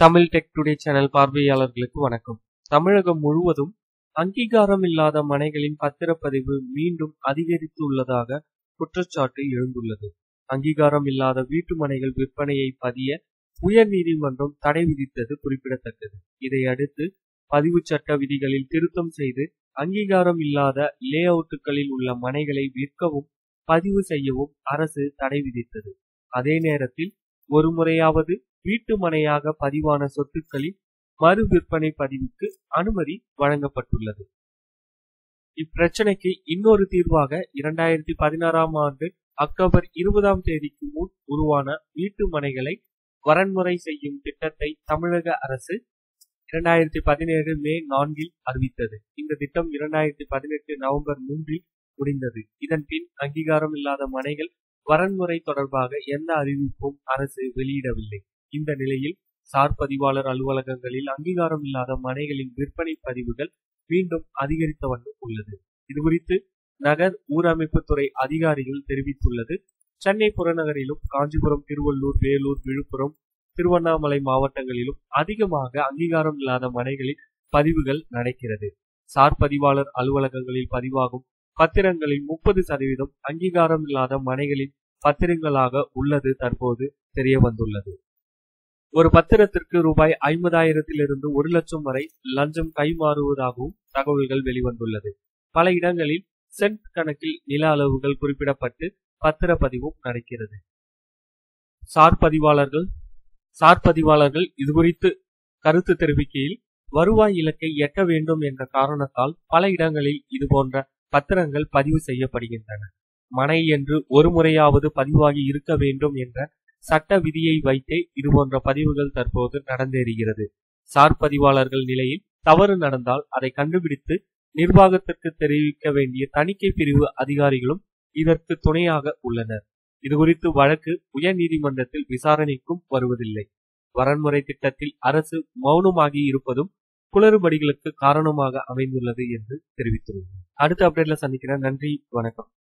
Tamil tech today channel பார்வையாளர்களுக்கு வணக்கம். தமிழகம் முழுவதும் அங்கீகாரம் இல்லாத மனைகளின் பத்திரப்பதிவு மீண்டும் அதிகரித்துள்ளதாக குற்றச்சாட்டு எழுந்துள்ளது. அங்கீகாரம் இல்லாத வீட்டு மனைகள் விற்பனையை பதிய உயர் நீதிமன்றம் தடை விதித்தது குறிப்பிடத்தக்கது. இதையடுத்து பதிவு சட்ட விதிகளில் திருத்தம் செய்து அங்கீகாரம் இல்லாத லே அவுட்டுகளில் உள்ள மனைகளை விற்கவும் பதிவு செய்யவும் அரசு தடை விதித்தது. அதே நேரத்தில் ஒரு முறையாவது வீட்டு மனையாக பதிவான சொத்துக்களின் மறு விற்பனை பதிவுக்கு அனுமதி வழங்கப்பட்டுள்ளது. இப்பிரச்சனைக்கு இன்னொரு தீர்வாக இரண்டாயிரத்தி பதினாறாம் ஆண்டு அக்டோபர் இருபதாம் தேதிக்கு முன் உருவான வீட்டு மனைகளை வரன்முறை செய்யும் திட்டத்தை தமிழக அரசு இரண்டாயிரத்தி பதினேழு மே நான்கில் அறிவித்தது. இந்த திட்டம் இரண்டாயிரத்தி பதினெட்டு நவம்பர் மூன்றில் முடிந்தது. இதன் பின் அங்கீகாரம் இல்லாத மனைகள் வரன்முறை தொடர்பாக எந்த அறிவிப்பும் அரசு வெளியிடவில்லை. இந்த நிலையில் சார் பதிவாளர் அலுவலகங்களில் அங்கீகாரம் இல்லாத மனைகளின் விற்பனை பதிவுகள் மீண்டும் அதிகரித்த வண்ணம் உள்ளது. இதுகுறித்து நகர் ஊரமைப்புத்துறை அதிகாரிகள் தெரிவித்துள்ளது. சென்னை புறநகரிலும் காஞ்சிபுரம் திருவள்ளூர் வேலூர் விழுப்புரம் திருவண்ணாமலை மாவட்டங்களிலும் அதிகமாக அங்கீகாரம் இல்லாத மனைகளின் பதிவுகள் நடக்கிறது. சார் பதிவாளர் அலுவலகங்களில் பதிவாகும் பத்திரங்களில் முப்பது சதவீதம் அங்கீகாரம் இல்லாத மனைகளின் பத்திரங்களாக உள்ளது தற்போது தெரிய வந்துள்ளது. ஒரு பத்திரத்திற்கு ரூபாய் ஐம்பதாயிரத்திலிருந்து ஒரு லட்சம் வரை லஞ்சம் கைமாறுவதாகவும் தகவல்கள் வெளிவந்துள்ளது. பல இடங்களில் சென்ட் கணக்கில் நில அளவுகள் குறிப்பிடப்பட்டு பத்திரப்பதிவும் நடக்கிறது. சார் பதிவாளர்கள் சார் பதிவாளர்கள் இதுகுறித்து கருத்து தெரிவிக்கையில் வருவாய் இலக்கை எட்ட வேண்டும் என்ற காரணத்தால் பல இடங்களில் இதுபோன்ற பத்திரங்கள் பதிவு செய்யப்படுகின்றன. மனை என்று ஒரு முறையாவது பதிவாகி இருக்க வேண்டும் என்ற சட்ட விதியை வைத்தே இதுபோன்ற பதிவுகள் தற்போது நடந்தேறுகிறது. சார் பதிவாளர்கள் நிலையில் தவறு நடந்தால் அதை கண்டுபிடித்து நிர்வாகத்திற்கு தெரிவிக்க வேண்டிய தணிக்கை பிரிவு அதிகாரிகளும் இதற்கு துணையாக உள்ளனர். இதுகுறித்து வழக்கு உயர் நீதிமன்றத்தில் விசாரணைக்கும் வருவதில்லை. வரன்முறை திட்டத்தில் அரசு மௌனமாகி இருப்பதும் குளறுபடிகளுக்கு காரணமாக அமைந்துள்ளது என்று தெரிவித்துள்ளது அடுத்த அப்டேட்ல சந்திக்கிறேன். நன்றி வணக்கம்.